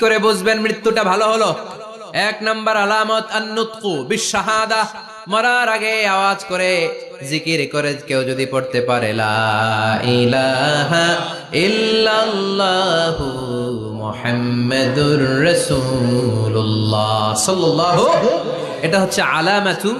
করে বুঝবেন মৃত্যুটা ভালো হলো। এক নাম্বার আলামত, আন্নুতকু, বিশাহাদা। মরার আগে আওয়াজ করে, জিকির করে কেউ যদি পড়তে পারে এটা হচ্ছে আলামাতু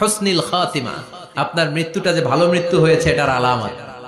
হুসনিল খাতিমা। আপনার মৃত্যুটা যে ভালো মৃত্যু হয়েছে, এটার আলামত।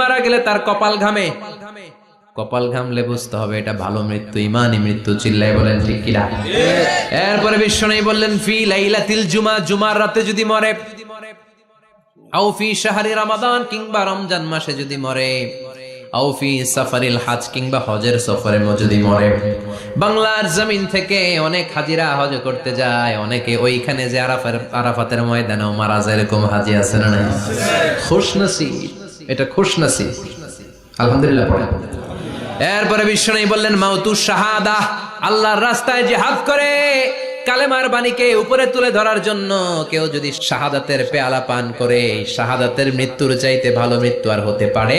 মারা গেলে তার কপাল ঘামে। কপাল ঘামলে বুঝতে হবে এটা ভালো মৃত্যু, ইমানই মৃত্যু চিল্লাই বলেন ঠিক কিনা? এরপরে বিশ্বনবী বললেন, ফি লাইলাতিল জুমা, জুমার রাতে যদি মরে, আও ফি শাহরি রমাদান কিংবা রমজান মাসে যদি মরে। বাংলার থেকে অনেক হাজিরা হজ করতে যায়, অনেকে ওইখানে যে আরাফাতের মারা নাই? আলহামদুলিল্লাহ এরপরে বিশ্বনবী বললেন, মাউতু শাহাদা, আল্লাহর রাস্তায় জিহাদ করে। কালেমার বাণীকে উপরে তুলে ধরার জন্য কেউ যদি শাহাদাতের পেয়ালা পান করে, শাহাদাতের মৃত্যুর চাইতে ভালো মৃত্যু আর হতে পারে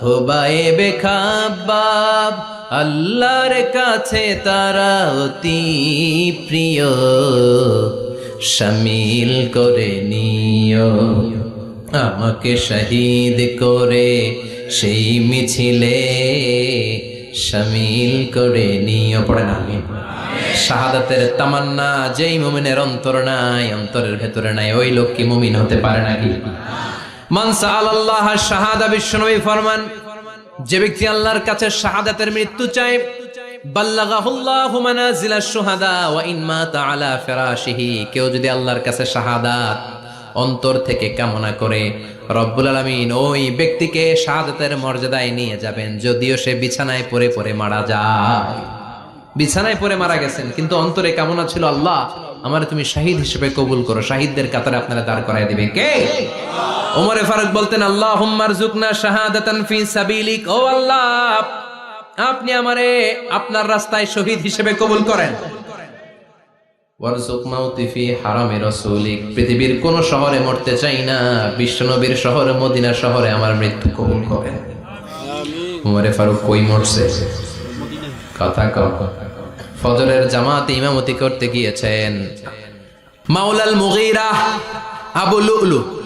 খোবায়ে খাবাব আল্লাহর কাছে তারা অতি প্রিয়। শামিল করে নিও, আমাকে শহীদ করে সেই মিছিলে। শামিল করে নিও, পড়ে না শাহাদাতের তামান্না, যেই মুমিনের অন্তর নাই, অন্তরের ভেতরে নাই, ওই লোক কি মুমিন হতে পারে নাকি? মানসা শাহাদা, বিশ্বনবী ফরমান, যে ব্যক্তি আল্লাহর কাছে শাহাদাতের মৃত্যু চায় কেউ যদি আল্লাহর কাছে শাহাদাত অন্তর থেকে কামনা করে, রব্বুল আলামিন ওই ব্যক্তিকে শাহাদাতের মর্যাদায় নিয়ে যাবেন, যদিও সে বিছানায় পরে পরে মারা যায়। বিছানায় পরে মারা গেছেন, কিন্তু অন্তরে কামনা ছিল, আল্লাহ, আমার তুমি শাহিদ হিসেবে কবুল করো, শাহিদদের কাতারে আপনারা দাঁড় করাই দিবে। কে? ওমরে ফারুক বলতেন আল্লাহ হুম্মারজুকনা শাহাদাতান ফি সাবিলিক। ও আল্লাহ আপনি আমারে আপনার রাস্তায় শহীদ হিসেবে কবুল করেন। ওয়ারজুক মাউতি ফি হারামে রাসূলিক। পৃথিবীর কোন শহরে মরতে চাই না বিশ্বনবীর শহরে মদিনা শহরে আমার মৃত্যু কবুল করেন। উমরে ফারুক কই মরছে? কথা কম ফজরের জামাতে ইমামতি করতে গিয়েছেন। মাওলাল মুগীরা আবু লুলু।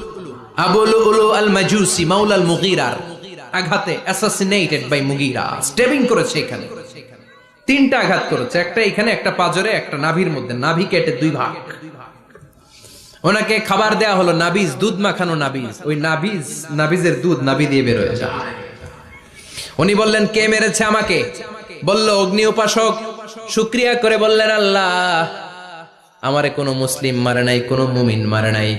খাবার দেয়া হলো নাবিজ, দুধ মাখানো নাবিজ। ওই নাবিজ, নাবিজের দুধ নাভি দিয়ে বের যায়। উনি বললেন, কে মেরেছে আমাকে? বলল, অগ্নি উপাসক। শুক্রিয়া করে বললেন, আল্লাহ, আমারে কোনো মুসলিম মারে নাই, কোনো মুমিন মারে নাই।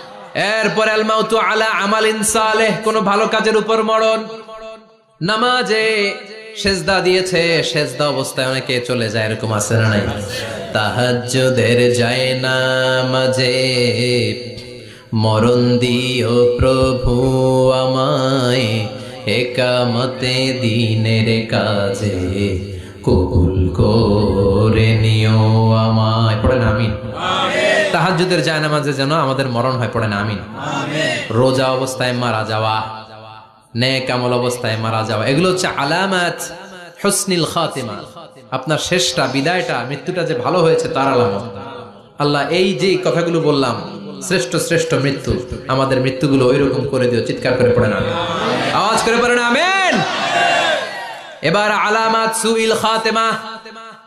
এরপর আল মাউতু আলা আমাল ইনসালেহ কোন ভালো কাজের উপর মরণ। নামাজে সেজদা দিয়েছে, সেজদা অবস্থায় অনেকে চলে যায়, এরকম আছে না নাই? তাহাজ্জুদের যায় না মাঝে মরণ দিও প্রভু আমায়, একামতে দিনের কাজে। কবুল করে নিও আমায়। পড়েন আমিন। তাহাজ্জুদের যায় নামাজে যেন আমাদের মরণ হয় পড়ে না আমিন। রোজা অবস্থায় মারা যাওয়া আমল অবস্থায় মারা যাওয়া এগুলো হচ্ছে আলামাত হুসনিল খাতিমা। আপনার শেষটা বিদায়টা মৃত্যুটা যে ভালো হয়েছে তার আলামত। আল্লাহ এই যে কথাগুলো বললাম শ্রেষ্ঠ শ্রেষ্ঠ মৃত্যু আমাদের মৃত্যুগুলো ওইরকম করে দিও চিৎকার করে পড়ে না আওয়াজ করে পড়েন আমেন। এবার আলামাত সুইল খাতেমা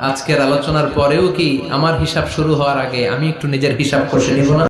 আজকের আলোচনার পরেও কি আমার হিসাব শুরু হওয়ার আগে আমি একটু নিজের হিসাব কষে নিব না?